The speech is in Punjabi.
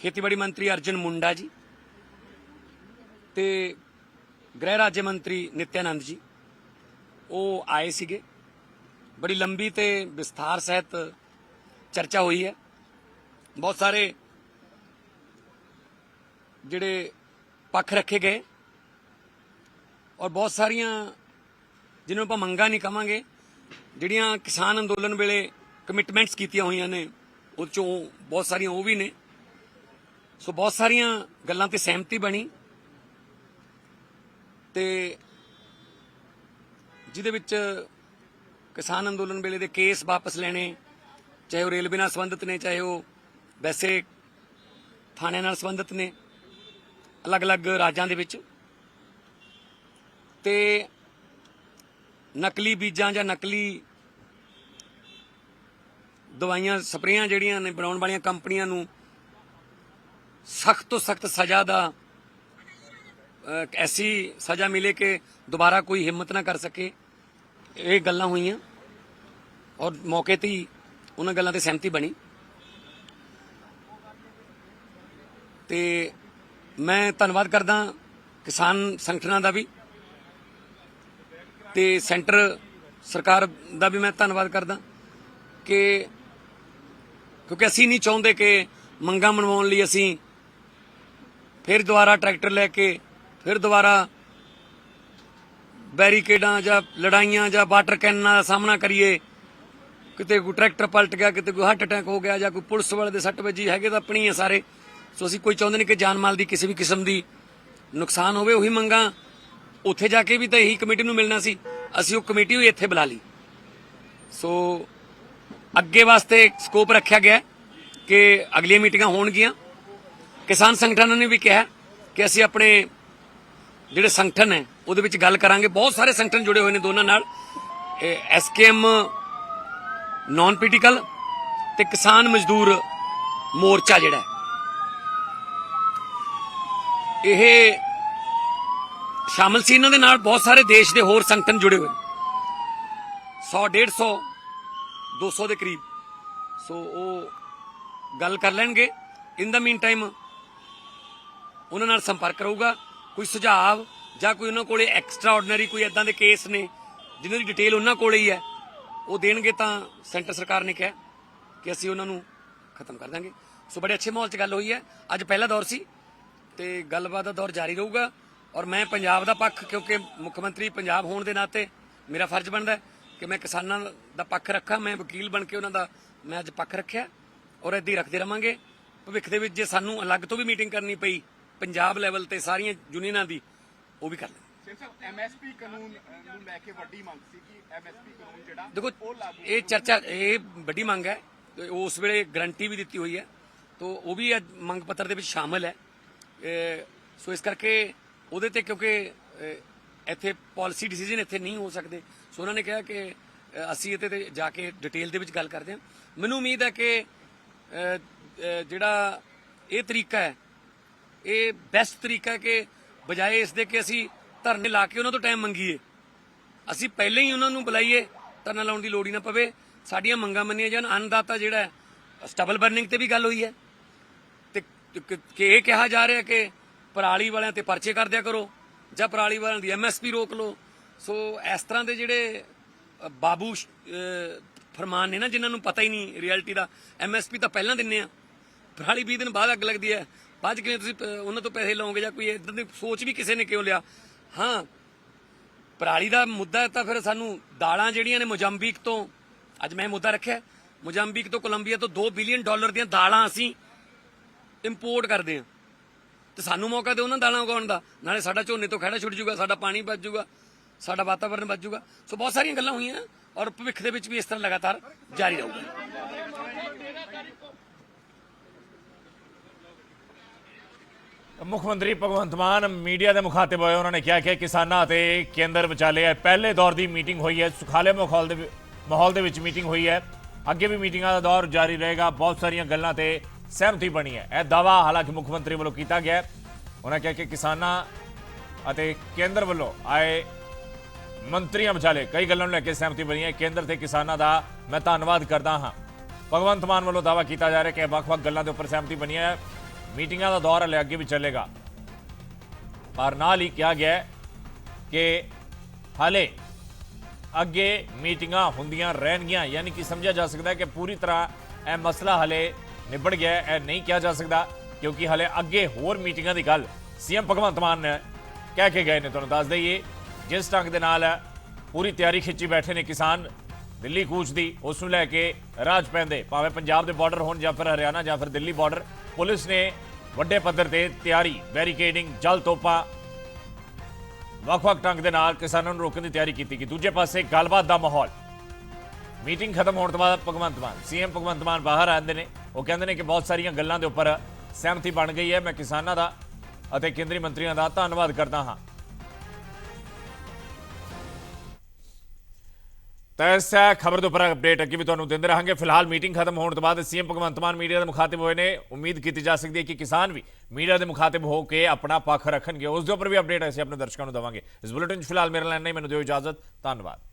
ਖੇਤੀਬਾੜੀ ਮੰਤਰੀ ਅਰਜਨ ਮੁੰਡਾ ਜੀ ਤੇ ਗ੍ਰਹਿ ਰਾਜ ਮੰਤਰੀ ਨਿਤਿਆਨੰਦ ਜੀ, ਉਹ ਆਏ ਸੀਗੇ। ਬੜੀ ਲੰਬੀ ਤੇ ਵਿਸਥਾਰ ਸਹਿਤ ਚਰਚਾ ਹੋਈ ਹੈ। ਬਹੁਤ ਸਾਰੇ ਜਿਹੜੇ ਪੱਖ ਰੱਖੇ ਗਏ ਔਰ ਬਹੁਤ ਸਾਰੀਆਂ ਜਿਹਨੂੰ ਆਪਾਂ ਮੰਗਾਂ ਨਹੀਂ ਕਵਾਂਗੇ, ਜਿਹੜੀਆਂ ਕਿਸਾਨ ਅੰਦੋਲਨ ਵੇਲੇ ਕਮਿਟਮੈਂਟਸ ਕੀਤੀਆਂ ਹੋਈਆਂ ਨੇ, ਉਹ ਚੋਂ ਬਹੁਤ ਸਾਰੀਆਂ ਉਹ ਵੀ ਨੇ। ਸੋ ਬਹੁਤ ਸਾਰੀਆਂ ਗੱਲਾਂ ਤੇ ਸਹਿਮਤੀ ਬਣੀ ਤੇ ਜਿਹਦੇ ਵਿੱਚ ਕਿਸਾਨ ਅੰਦੋਲਨ ਵੇਲੇ ਦੇ ਕੇਸ ਵਾਪਸ ਲੈਣੇ, ਚਾਹੇ ਉਹ ਰੇਲਵੇ ਨਾਲ ਸੰਬੰਧਿਤ ਨੇ, ਚਾਹੇ ਉਹ ਵੈਸੇ ਥਾਣਿਆਂ ਨਾਲ ਸੰਬੰਧਿਤ ਨੇ, ਅਲੱਗ-ਅਲੱਗ ਰਾਜਾਂ ਦੇ ਵਿੱਚ, ਤੇ ਨਕਲੀ ਬੀਜਾਂ ਜਾਂ ਨਕਲੀ ਦਵਾਈਆਂ, ਸਪਰੇਆਂ ਜਿਹੜੀਆਂ ਨੇ ਬਣਾਉਣ ਵਾਲੀਆਂ ਕੰਪਨੀਆਂ ਨੂੰ ਸਖਤ ਤੋਂ ਸਖਤ ਸਜ਼ਾ ਦਾ ਐਸੀ ਸਜ਼ਾ ਮਿਲੇ ਕਿ ਦੁਬਾਰਾ ਕੋਈ ਹਿੰਮਤ ਨਾ ਕਰ ਸਕੇ। ਇਹ ਗੱਲਾਂ ਹੋਈਆਂ ਔਰ ਮੌਕੇ ਤੇ ਹੀ ਉਹਨਾਂ ਗੱਲਾਂ ਤੇ ਸਹਿਮਤੀ ਬਣੀ। ਤੇ ਮੈਂ ਧੰਨਵਾਦ ਕਰਦਾ ਕਿਸਾਨ ਸੰਗਠਨਾਂ ਦਾ ਵੀ ਤੇ ਸੈਂਟਰ ਸਰਕਾਰ ਦਾ ਵੀ ਮੈਂ ਧੰਨਵਾਦ ਕਰਦਾ ਕਿ ਕਿਉਂਕਿ ਅਸੀਂ ਨਹੀਂ ਚਾਹੁੰਦੇ ਕਿ ਮੰਗਾਂ ਮਨਵਾਉਣ ਲਈ ਅਸੀਂ ਫਿਰ ਦੁਬਾਰਾ ਟਰੈਕਟਰ ਲੈ ਕੇ, ਫਿਰ ਦੁਬਾਰਾ ਬੈਰੀਕੇਡਾਂ ਜਾਂ ਲੜਾਈਆਂ ਜਾਂ ਵਾਟਰ ਕੈਨਾਂ ਦਾ ਸਾਹਮਣਾ ਕਰੀਏ। ਕਿਤੇ ਕੋਈ ਟਰੈਕਟਰ ਪਲਟ ਗਿਆ, ਕਿਤੇ ਕੋਈ ਹਾਰਟ ਅਟੈਕ ਹੋ ਗਿਆ ਜਾਂ ਕੋਈ ਪੁਲਿਸ ਵਾਲੇ ਦੇ ਸੱਟ ਵੱਜੀ, ਹੈਗੇ ਤਾਂ ਆਪਣੀ ਆ ਸਾਰੇ। ਸੋ ਅਸੀਂ ਕੋਈ ਚਾਹੁੰਦੇ ਨਹੀਂ ਕਿ ਜਾਨ ਮਾਲ ਦੀ ਕਿਸੇ ਵੀ ਕਿਸਮ ਦੀ ਨੁਕਸਾਨ ਹੋਵੇ, ਉਹੀ ਮੰਗਾਂ ਉੱਥੇ ਜਾ ਕੇ ਵੀ ਤਾਂ ਇਹੀ ਕਮੇਟੀ ਨੂੰ ਮਿਲਣਾ ਸੀ। ਅਸੀਂ ਉਹ ਕਮੇਟੀ ਵੀ ਇੱਥੇ ਬੁਲਾ ਲਈ। ਸੋ ਅੱਗੇ ਵਾਸਤੇ ਸਕੋਪ ਰੱਖਿਆ ਗਿਆ ਕਿ ਅਗਲੀਆਂ ਮੀਟਿੰਗਾਂ ਹੋਣਗੀਆਂ। ਕਿਸਾਨ ਸੰਗਠਨਾਂ ਨੇ ਵੀ ਕਿਹਾ ਕਿ ਅਸੀਂ ਆਪਣੇ ਜਿਹੜੇ ਸੰਗਠਨ ਹੈ, ਉਹਦੇ ਵਿੱਚ ਗੱਲ ਕਰਾਂਗੇ। ਬਹੁਤ ਸਾਰੇ ਸੰਗਠਨ ਜੁੜੇ ਹੋਏ ਨੇ ਦੋਨਾਂ ਨਾਲ। ਐਸਕੇਐਮ ਨਾਨ ਪੋਲੀਟੀਕਲ ਤੇ ਕਿਸਾਨ ਮਜ਼ਦੂਰ ਮੋਰਚਾ ਜਿਹੜਾ ਇਹ ਸ਼ਾਮਲ ਸੀ ਇਹਨਾਂ ਦੇ ਨਾਲ। ਬਹੁਤ ਸਾਰੇ ਦੇਸ਼ ਦੇ ਹੋਰ ਸੰਗਠਨ ਜੁੜੇ ਹੋਏ 100 150 200 ਦੇ ਕਰੀਬ। ਸੋ ਉਹ ਗੱਲ ਕਰ ਲੈਣਗੇ। ਇਨ ਦਾ ਮੀਨ ਟਾਈਮ ਉਹਨਾਂ ਨਾਲ ਸੰਪਰਕ ਰਹੂਗਾ, ਕੋਈ ਸੁਝਾਅ ਜਾਂ ਕੋਈ ਉਹਨਾਂ ਕੋਲੇ ਐਕਸਟਰਾ ਆਰਡੀਨਰੀ ਕੋਈ ਇਦਾਂ ਦੇ ਕੇਸ ਨੇ ਜਿਨ੍ਹਾਂ ਦੀ ਡਿਟੇਲ ਉਹਨਾਂ ਕੋਲੇ ਹੀ ਹੈ, ਉਹ ਦੇਣਗੇ ਤਾਂ ਸੈਂਟਰ ਸਰਕਾਰ ਨੇ ਕਿਹਾ ਕਿ ਅਸੀਂ ਉਹਨਾਂ ਨੂੰ ਖਤਮ ਕਰ ਦਾਂਗੇ। ਸੋ ਬੜੇ ਅੱਛੇ ਮਾਹੌਲ 'ਚ ਗੱਲ ਹੋਈ ਹੈ। ਅੱਜ ਪਹਿਲਾ ਦੌਰ ਸੀ ਤੇ ਗੱਲਬਾਤ ਦਾ ਦੌਰ ਜਾਰੀ ਰਹੂਗਾ ਔਰ ਮੈਂ ਪੰਜਾਬ ਦਾ ਪੱਖ ਕਿਉਂਕਿ ਮੁੱਖ ਮੰਤਰੀ ਪੰਜਾਬ ਹੋਣ ਦੇ ਨਾਤੇ ਮੇਰਾ ਫਰਜ਼ ਬਣਦਾ ਕਿ ਮੈਂ ਕਿਸਾਨਾਂ ਦਾ ਪੱਖ ਰੱਖਾਂ, ਮੈਂ ਵਕੀਲ ਬਣ ਕੇ ਉਹਨਾਂ ਦਾ ਮੈਂ ਅੱਜ ਪੱਖ ਰੱਖਿਆ ਔਰ ਏਦਾਂ ਹੀ ਰੱਖਦੇ ਰਵਾਂਗੇ। ਭਵਿੱਖ ਦੇ ਵਿੱਚ ਜੇ ਸਾਨੂੰ ਅਲੱਗ ਤੋਂ ਵੀ ਮੀਟਿੰਗ ਕਰਨੀ ਪਈ ਪੰਜਾਬ ਲੈਵਲ ਤੇ ਸਾਰੀਆਂ ਯੂਨੀਅਨਾਂ ਦੀ ਉਹ ਵੀ ਕਰ ਲਾਂਗੇ ਸਿੰਘ ਸਾਹਿਬ ਐਮਐਸਪੀ ਕਾਨੂੰਨ ਅਹ, ਨੂੰ ਲੈ ਕੇ ਵੱਡੀ ਮੰਗ ਸੀ ਕਿ ਐਮਐਸਪੀ ਕਾਨੂੰਨ ਜਿਹੜਾ ਦੇਖੋ ਇਹ ਚਰਚਾ ਇਹ ਵੱਡੀ ਮੰਗ ਹੈ ਉਸ ਵੇਲੇ ਗਰੰਟੀ ਵੀ ਦਿੱਤੀ ਹੋਈ ਹੈ ਤੋ ਉਹ ਵੀ ਅੱਜ ਮੰਗ ਪੱਤਰ ਦੇ ਵਿੱਚ ਸ਼ਾਮਲ ਹੈ। ਸੋ ਇਸ ਕਰਕੇ ਉਹਦੇ ਤੇ ਕਿਉਂਕਿ ਇੱਥੇ ਪਾਲਿਸੀ ਡਿਸੀਜਨ ਇੱਥੇ ਨਹੀਂ ਹੋ ਸਕਦੇ ਸੋ ਉਹਨਾਂ ਨੇ ਕਿਹਾ ਕਿ ਅਸੀਂ ਇਹਦੇ ਤੇ ਜਾ ਕੇ ਡਿਟੇਲ ਦੇ ਵਿੱਚ ਗੱਲ ਕਰਦੇ ਹਾਂ। ਮੈਨੂੰ ਉਮੀਦ ਹੈ ਕਿ ਜਿਹੜਾ ਇਹ ਤਰੀਕਾ ਹੈ ਇਹ ਬੈਸਟ ਤਰੀਕਾ ਕਿ ਬਜਾਏ ਇਸ ਦੇ ਕਿ ਅਸੀਂ ਧਰਨੇ ਲਾ ਕੇ ਉਹਨਾਂ ਤੋਂ ਟਾਈਮ ਮੰਗੀਏ। ਅਸੀਂ ਪਹਿਲਾਂ ਹੀ ਉਹਨਾਂ ਨੂੰ ਬੁਲਾਈਏ, ਧਰਨਾ ਲਾਉਣ ਦੀ ਲੋੜ ਹੀ ਨਾ ਪਵੇ। ਸਾਡੀਆਂ ਮੰਗਾਂ ਮੰਨੀਆਂ ਜਾਣ। ਅੰਨਦਾਤਾ ਜਿਹੜਾ ਸਟਬਲ ਬਰਨਿੰਗ ਤੇ ਵੀ ਗੱਲ ਹੋਈ ਹੈ। ਤੇ ਕਿ ਇਹ ਕਿਹਾ ਜਾ ਰਿਹਾ ਕਿ ਪਰਾਲੀ ਵਾਲਿਆਂ ਤੇ ਪਰਚੇ ਕਰ ਦਿਆ ਕਰੋ ਜਾਂ ਪਰਾਲੀ ਵਾਲਿਆਂ ਦੀ ਐਮਐਸਪੀ ਰੋਕ ਲਓ। ਸੋ ਇਸ ਤਰ੍ਹਾਂ ਦੇ ਜਿਹੜੇ ਬਾਬੂ ਫਰਮਾਨ ਨੇ ਨਾ, ਜਿਨ੍ਹਾਂ ਨੂੰ ਪਤਾ ਹੀ ਨਹੀਂ ਰਿਐਲਿਟੀ ਦਾ ਐਮਐਸਪੀ ਤਾਂ ਪਹਿਲਾਂ ਦਿੰਨੇ ਆ। ਪਰਾਲੀ 20 ਦਿਨ ਬਾਅਦ ਅੱਗ ਲੱਗਦੀ ਹੈ। ਬਾਅਦ 'ਚ ਕਿਵੇਂ ਤੁਸੀਂ ਉਹਨਾਂ ਤੋਂ ਪੈਸੇ ਲਓਗੇ ਜਾਂ ਕੋਈ ਇਦਾਂ ਦੀ ਸੋਚ ਵੀ ਕਿਸੇ ਨੇ ਕਿਉਂ ਲਿਆ? ਹਾਂ। ਪਰਾਲੀ ਦਾ ਮੁੱਦਾ ਤਾਂ ਫਿਰ ਸਾਨੂੰ ਦਾਲਾਂ ਜਿਹੜੀਆਂ ਨੇ ਮੋਜ਼ੰਬੀਕ ਤੋਂ ਅੱਜ ਮੈਂ ਇਹ ਮੁੱਦਾ ਰੱਖਿਆ ਹੈ, ਮੋਜ਼ੰਬੀਕ ਤੋਂ ਕੋਲੰਬੀਆ ਤੋਂ 2 ਬਿਲੀਅਨ ਡਾਲਰ ਦੀਆਂ ਦਾਲਾਂ ਅਸੀਂ ਇੰਪੋਰਟ ਕਰਦੇ ਹਾਂ। ਤੇ ਸਾਨੂੰ ਮੌਕਾ ਦਿਓ ਉਹਨਾਂ ਦਾਲਾਂ ਉਗਾਉਣ ਦਾ। ਨਾਲੇ ਸਾਡਾ ਝੋਨੇ ਤੋਂ ਖੜਾ ਛੁੱਟ ਜੂਗਾ ਸਾਡਾ ਪਾਣੀ ਬਚ ਜੂਗਾ ਸਾਡਾ ਵਾਤਾਵਰਨ ਬਚ ਜੂਗਾ ਸੋ ਬਹੁਤ ਸਾਰੀਆਂ ਗੱਲਾਂ ਹੋਈਆਂ ਔਰ ਭਵਿੱਖ ਦੇ ਵਿੱਚ ਵੀ ਇਸ ਤਰ੍ਹਾਂ ਲਗਾਤਾਰ ਜਾਰੀ ਰਹੂਗਾ। ਮੁੱਖ ਮੰਤਰੀ ਭਗਵੰਤ ਮਾਨ ਮੀਡੀਆ ਦੇ ਮੁਖਾਤਿਬ ਹੋਏ, ਉਹਨਾਂ ਨੇ ਕਿਹਾ ਕਿ ਕਿਸਾਨਾਂ ਅਤੇ ਕੇਂਦਰ ਵਿਚਾਲੇ ਹੈ ਪਹਿਲੇ ਦੌਰ ਦੀ ਮੀਟਿੰਗ ਹੋਈ ਹੈ। ਸੁਖਾਲੇ ਮਾਹੌਲ ਦੇ ਮਾਹੌਲ ਦੇ ਵਿੱਚ ਮੀਟਿੰਗ ਹੋਈ ਹੈ। ਅੱਗੇ ਵੀ ਮੀਟਿੰਗਾਂ ਦਾ ਦੌਰ ਜਾਰੀ ਰਹੇਗਾ। ਬਹੁਤ ਸਾਰੀਆਂ ਗੱਲਾਂ ਤੇ ਸਹਿਮਤੀ ਬਣੀ ਹੈ। ਇਹ ਦਾਵਾ ਹਾਲਾਂਕਿ ਮੁੱਖ ਮੰਤਰੀ ਵੱਲੋਂ ਕੀਤਾ ਗਿਆ ਉਹਨਾਂ ਕਿਹਾ ਕਿ ਕਿਸਾਨਾਂ ਅਤੇ ਕੇਂਦਰ ਵੱਲੋਂ ਆਏ ਮੰਤਰੀਆਂ ਵਿਚਾਲੇ ਕਈ ਗੱਲਾਂ ਨੂੰ ਲੈ ਕੇ ਸਹਿਮਤੀ ਬਣੀ ਹੈ। ਕੇਂਦਰ ਤੇ ਕਿਸਾਨਾਂ ਦਾ ਮੈਂ ਧੰਨਵਾਦ ਕਰਦਾ ਹਾਂ। ਭਗਵੰਤ ਮਾਨ ਵੱਲੋਂ ਦਾਵਾ ਕੀਤਾ ਜਾ ਰਿਹਾ ਕਿ ਵੱਖ-ਵੱਖ ਗੱਲਾਂ ਦੇ ਉੱਪਰ ਸਹਿਮਤੀ ਬਣੀ ਹੈ। ਮੀਟਿੰਗਾਂ ਦਾ ਦੌਰ ਹਲੇ ਅੱਗੇ ਵੀ ਚੱਲੇਗਾ। ਪਰ ਨਾਲ ਹੀ ਕਿਹਾ ਗਿਆ ਕਿ ਹਾਲੇ ਅੱਗੇ ਮੀਟਿੰਗਾਂ ਹੁੰਦੀਆਂ ਰਹਿਣਗੀਆਂ। ਯਾਨੀ ਕਿ ਸਮਝਿਆ ਜਾ ਸਕਦਾ ਹੈ ਕਿ ਪੂਰੀ ਤਰ੍ਹਾਂ ਇਹ ਮਸਲਾ ਹਲੇ ਨਿਬੜ ਗਿਆ ਇਹ ਨਹੀਂ ਕਿਹਾ ਜਾ ਸਕਦਾ ਕਿਉਂਕਿ ਹਲੇ ਅੱਗੇ ਹੋਰ ਮੀਟਿੰਗਾਂ ਦੀ ਗੱਲ ਸੀਐਮ ਭਗਵੰਤ ਮਾਨ ਕਹਿ ਕੇ ਗਏ ਨੇ। ਤੁਹਾਨੂੰ ਦੱਸ ਦਈਏ, ਜਿਸ ਢੰਗ ਦੇ ਨਾਲ ਪੂਰੀ ਤਿਆਰੀ ਖਿੱਚੀ ਬੈਠੇ ਨੇ ਕਿਸਾਨ ਦਿੱਲੀ ਕੂਚ ਦੀ, ਉਸ ਨੂੰ ਲੈ ਕੇ ਰਾਜ ਪੈਂਦੇ, ਭਾਵੇਂ ਪੰਜਾਬ ਦੇ ਬਾਰਡਰ ਹੋਣ ਜਾਂ ਫਿਰ ਹਰਿਆਣਾ ਜਾਂ ਫਿਰ ਦਿੱਲੀ ਬਾਰਡਰ ਪੁਲਿਸ ਨੇ ਵੱਡੇ ਪੱਧਰ ਤੇ ਤਿਆਰੀ, ਬੈਰੀਕੇਡਿੰਗ, ਜਲ ਤੋਪਾਂ ਵੱਖ-ਵੱਖ ਢੰਗ ਦੇ ਨਾਲ ਕਿਸਾਨਾਂ ਨੂੰ ਰੋਕਣ ਦੀ ਤਿਆਰੀ ਕੀਤੀ ਕਿ ਦੂਜੇ ਪਾਸੇ ਗੱਲਬਾਤ ਦਾ ਮਾਹੌਲ। ਮੀਟਿੰਗ ਖਤਮ ਹੋਣ ਤੋਂ ਬਾਅਦ ਭਗਵੰਤ ਮਾਨ, ਸੀਐਮ ਭਗਵੰਤ ਮਾਨ ਬਾਹਰ ਆਉਂਦੇ ਨੇ। ਉਹ ਕਹਿੰਦੇ ਨੇ ਕਿ ਬਹੁਤ ਸਾਰੀਆਂ ਗੱਲਾਂ ਦੇ ਉੱਪਰ ਸਹਿਮਤੀ ਬਣ ਗਈ ਹੈ। ਮੈਂ ਕਿਸਾਨਾਂ ਦਾ ਅਤੇ ਕੇਂਦਰੀ ਮੰਤਰੀਆਂ ਦਾ ਧੰਨਵਾਦ ਕਰਦਾ ਹਾਂ। ਤਾਂ ਇਸ ਖਬਰ ਦੇ ਉੱਪਰ ਅਪਡੇਟ ਅੱਗੇ ਵੀ ਤੁਹਾਨੂੰ ਦਿੰਦੇ ਰਹਾਂਗੇ। ਫਿਲਹਾਲ ਮੀਟਿੰਗ ਖਤਮ ਹੋਣ ਤੋਂ ਬਾਅਦ ਸੀਐਮ ਭਗਵੰਤ ਮਾਨ ਮੀਡੀਆ ਦੇ ਮੁਖਾਤਿਬ ਹੋਏ ਨੇ। ਉਮੀਦ ਕੀਤੀ ਜਾ ਸਕਦੀ ਹੈ ਕਿ ਕਿਸਾਨ ਵੀ ਮੀਡੀਆ ਦੇ ਮੁਖਾਤਿਬ ਹੋ ਕੇ ਆਪਣਾ ਪੱਖ ਰੱਖਣਗੇ। ਉਸ ਦੇ ਉੱਪਰ ਵੀ ਅਪਡੇਟ ਅਸੀਂ ਆਪਣੇ ਦਰਸ਼ਕਾਂ ਨੂੰ ਦਵਾਂਗੇ। ਇਸ ਬੁਲੇਟਿਨ 'ਚ ਫਿਲਹਾਲ ਮੇਰੇ ਨਾਲ ਨਹੀਂ ਮੈਨੂੰ ਦਿਓ ਇਜਾਜ਼ਤ। ਧੰਨਵਾਦ।